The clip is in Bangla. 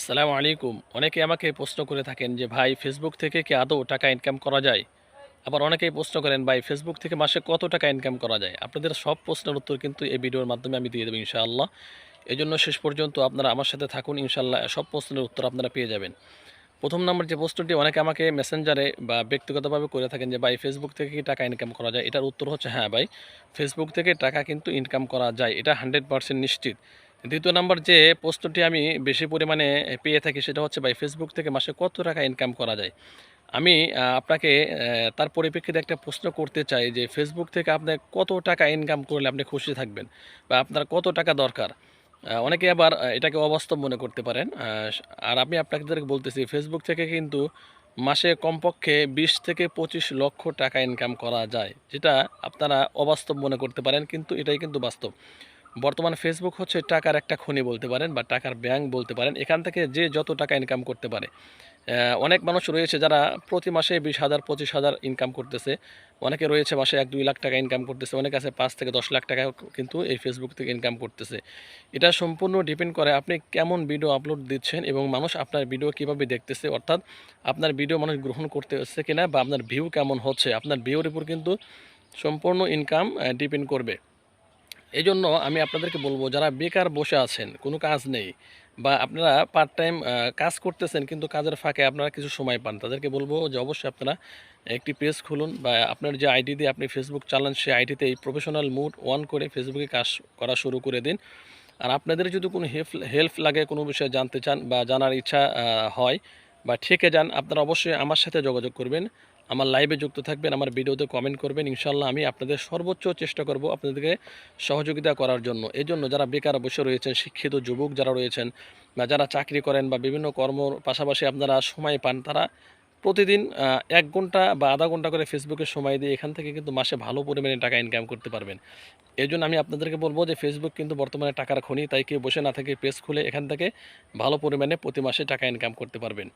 আসসালামু আলাইকুম। অনেকে আমাকে প্রশ্ন করে থাকেন যে, ভাই ফেসবুক থেকে কি আদৌ টাকা ইনকাম করা যায়? আবার অনেকেই প্রশ্ন করেন, ভাই ফেসবুক থেকে মাসে কত টাকা ইনকাম করা যায়? আপনাদের সব প্রশ্নের উত্তর কিন্তু এই ভিডিওর মাধ্যমে আমি দিয়ে দেবো ইনশাআল্লাহ। এই জন্য শেষ পর্যন্ত আপনারা আমার সাথে থাকুন, ইনশাআল্লাহ সব প্রশ্নের উত্তর আপনারা পেয়ে যাবেন। প্রথম নম্বর যে প্রশ্নটি, অনেকে আমাকে মেসেঞ্জারে বা ব্যক্তিগতভাবে করে থাকেন যে, ভাই ফেসবুক থেকে কি টাকা ইনকাম করা যায়? এটার উত্তর হচ্ছে হ্যাঁ ভাই ফেসবুক থেকে টাকা কিন্তু ইনকাম করা যায়। এটা হান্ড্রেড পার্সেন্ট নিশ্চিত। দ্বিতীয় নাম্বার যে প্রশ্নটি আমি বেশি পরিমাণে পেয়ে থাকি সেটা হচ্ছে ভাই ফেসবুক থেকে মাসে কত টাকা ইনকাম করা যায়? আমি আপনাকে তার পরিপ্রেক্ষিতে একটা প্রশ্ন করতে চাই যে ফেসবুক থেকে আপনি কত টাকা ইনকাম করলে আপনি খুশি থাকবেন বা আপনার কত টাকা দরকার? অনেকে আবার এটাকে অবাস্তব মনে করতে পারেন। আর আমি আপনাদের বলতেছি ফেসবুক থেকে কিন্তু মাসে কমপক্ষে বিশ থেকে পঁচিশ লক্ষ টাকা ইনকাম করা যায়, যেটা আপনারা অবাস্তব মনে করতে পারেন, কিন্তু এটাই কিন্তু বাস্তব। বর্তমান ফেসবুক হচ্ছে টাকার একটা খনি বলতে পারেন বা টাকার ব্যাংক বলতে পারেন। এখান থেকে যে যত টাকা ইনকাম করতে পারে। অনেক মানুষ রয়েছে যারা প্রতি মাসে বিশ হাজার, পঁচিশ হাজার ইনকাম করতেছে। অনেকে রয়েছে মাসে এক, দুই লাখ টাকা ইনকাম করতেছে। অনেক আছে পাঁচ থেকে দশ লাখ টাকা কিন্তু এই ফেসবুক থেকে ইনকাম করতেছে। এটা সম্পূর্ণ ডিপেন্ড করে আপনি কেমন ভিডিও আপলোড দিচ্ছেন এবং মানুষ আপনার ভিডিও কীভাবে দেখতেছে, অর্থাৎ আপনার ভিডিও মানুষ গ্রহণ করতে হচ্ছে কিনা বা আপনার ভিউ কেমন হচ্ছে। আপনার ভিউর উপর কিন্তু সম্পূর্ণ ইনকাম ডিপেন্ড করবে। এই জন্য আমি আপনাদেরকে বলব, যারা বেকার বসে আছেন, কোনো কাজ নেই বা আপনারা পার্ট টাইম কাজ করতেছেন কিন্তু কাজের ফাঁকে আপনারা কিছু সময় পান, তাদেরকে বলব যে অবশ্যই আপনারা একটি পেজ খুলুন বা আপনার যে আইডি দিয়ে আপনি ফেসবুক চালান, সেই আইডিতে এই প্রফেশনাল মুড অন করে ফেসবুকে কাজ করা শুরু করে দিন। আর আপনাদের যদি কোনো হেল্প হেল্প লাগে, কোনো বিষয়ে জানতে চান বা জানার ইচ্ছা হয় বা ঠেকে যান, আপনারা অবশ্যই আমার সাথে যোগাযোগ করবেন। আমার লাইভে যুক্ত থাকবেন, আমার ভিডিওতে কমেন্ট করবেন ইনশাল্লাহ আমি আপনাদের সর্বোচ্চ চেষ্টা করব আপনাদেরকে সহযোগিতা করার জন্য। এই জন্য যারা বেকার বসে রয়েছেন, শিক্ষিত যুবক যারা রয়েছেন বা যারা চাকরি করেন বা বিভিন্ন কর্মর পাশাপাশি আপনারা সময় পান, তারা প্রতিদিন এক ঘণ্টা বা আধা ঘণ্টা করে ফেসবুকে সময় দিয়ে এখান থেকে কিন্তু মাসে ভালো পরিমাণে টাকা ইনকাম করতে পারবেন। এই জন্য আমি আপনাদেরকে বলব যে ফেসবুক কিন্তু বর্তমানে টাকার খনি, তাই কেউ বসে না থেকে পেজ খুলে এখান থেকে ভালো পরিমাণে প্রতি মাসে টাকা ইনকাম করতে পারবেন।